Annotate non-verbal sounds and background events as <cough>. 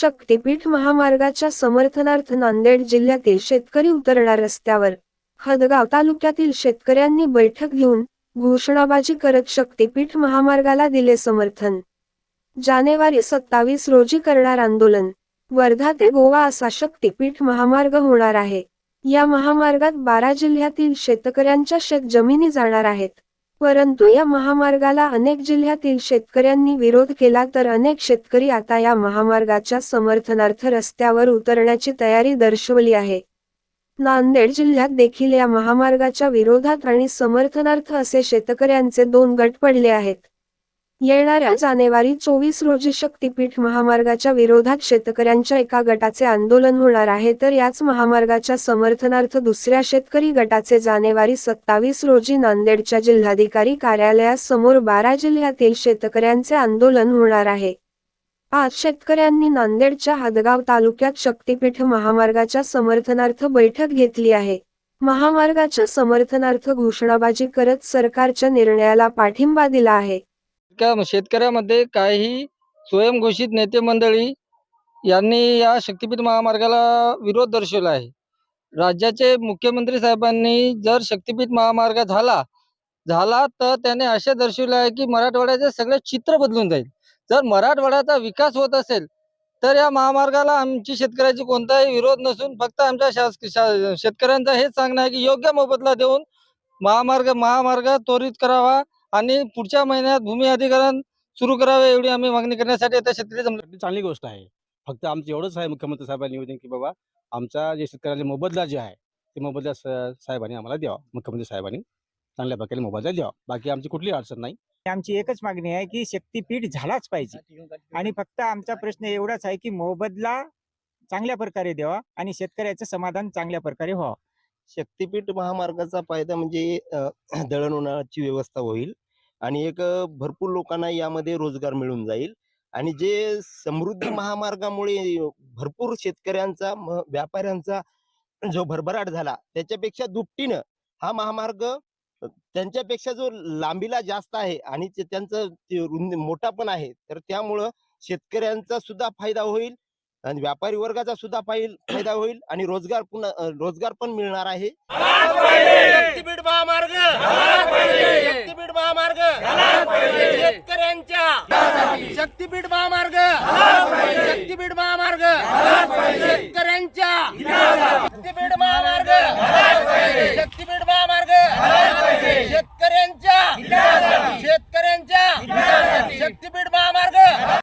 शक्तीपीठ महामार्गाच्या समर्थनार्थ नांदेड जिल्ह्यातील शेतकरी उतरणार रस्त्यावर. हदगाव तालुक्यातील शेतकऱ्यांनी बैठक घेऊन घोषणाबाजी करत शक्तीपीठ महामार्गाला दिले समर्थन. जानेवारी सत्तावीस रोजी करणार आंदोलन. वर्धा ते गोवा असा शक्तीपीठ महामार्ग होणार आहे. या महामार्गात बारा जिल्ह्यातील शेतकऱ्यांच्या शेत जमिनी जाणार आहेत. परंतु या महामार्गाला अनेक जिल्ह्यातील शेतकऱ्यांनी विरोध केला तर अनेक शेतकरी आता या महामार्गाच्या समर्थनार्थ रस्त्यावर उतरण्याची तयारी दर्शवली आहे. नांदेड जिल्ह्यात देखील या महामार्गाच्या विरोधात आणि समर्थनार्थ असे शेतकऱ्यांचे दोन गट पडले आहेत. येणाऱ्या जानेवारी चोवीस रोजी शक्तीपीठ महामार्गाच्या विरोधात शेतकऱ्यांच्या एका गटाचे आंदोलन होणार आहे. तर याच महामार्गाच्या समर्थनार्थ दुसऱ्या शेतकरी गटाचे जानेवारी सत्तावीस रोजी नांदेडच्या जिल्हाधिकारी कार्यालयासमोर बारा जिल्ह्यातील शेतकऱ्यांचे आंदोलन होणार आहे. आज शेतकऱ्यांनी नांदेडच्या हदगाव तालुक्यात शक्तीपीठ महामार्गाच्या समर्थनार्थ बैठक घेतली आहे. महामार्गाच्या समर्थनार्थ घोषणाबाजी करत सरकारच्या निर्णयाला पाठिंबा दिला आहे. शेतकऱ्या शेतकऱ्यामध्ये काही स्वयंघोषित नेते मंडळी यांनी या शक्तीपीठ महामार्गाला विरोध दर्शवला आहे. राज्याचे मुख्यमंत्री साहेबांनी जर शक्तीपीठ महामार्ग झाला झाला तर त्याने असे दर्शवले आहे की मराठवाड्याचे सगळे चित्र बदलून जाईल. जर मराठवाड्याचा विकास होत असेल तर या महामार्गाला आमची शेतकऱ्याची कोणताही विरोध नसून फक्त आमच्या शास शा- शेतकऱ्यांचं हेच सांगणं आहे की योग्य मोबदला देऊन महामार्ग महामार्ग त्वरित करावा. आणि पुढच्या महिन्यात भूमी अधिकरण सुरू करावे एवढी आम्ही मागणी करण्यासाठी आता शेतकरी चांगली गोष्ट आहे. फक्त आमचं एवढंच आहे मुख्यमंत्री साहेबांनी निवेदन की बाबा आमचा जे शेतकऱ्याचे मोबदला जे आहे ते मोबदला साहेबांनी आम्हाला द्यावा. मुख्यमंत्री साहेबांनी चांगल्या प्रकारे मोबदला द्यावा. बाकी आमची कुठली अडचण नाही. आमची एकच मागणी आहे की शक्तीपीठ झालाच पाहिजे. आणि फक्त आमचा प्रश्न एवढाच आहे की मोबदला चांगल्या प्रकारे द्यावा आणि शेतकऱ्याचं समाधान चांगल्या प्रकारे व्हावं. शक्तीपीठ महामार्गाचा फायदा म्हणजे <clears throat> दळणवळणाची व्यवस्था होईल आणि एक भरपूर लोकांना यामध्ये रोजगार मिळून जाईल आणि जे समृद्धी <clears throat> महामार्गामुळे भरपूर शेतकऱ्यांचा म- व्यापाऱ्यांचा जो भरभराट झाला त्याच्यापेक्षा दुपटीनं हा महामार्ग त्यांच्यापेक्षा जो लांबीला जास्त आहे आणि ते त्यांचं ते मोठा पण आहे तर त्यामुळं शेतकऱ्यांचा सुद्धा फायदा होईल आणि व्यापारी वर्गाचा सुद्धा फायदा होईल आणि रोजगार पुन्हा रोजगार पण मिळणार आहे. महामार्ग. शक्तीपीठ महामार्ग. शेतकऱ्यांच्या. शक्तीपीठ महामार्ग. शक्तीपीठ महामार्ग. शेतकऱ्यांच्या.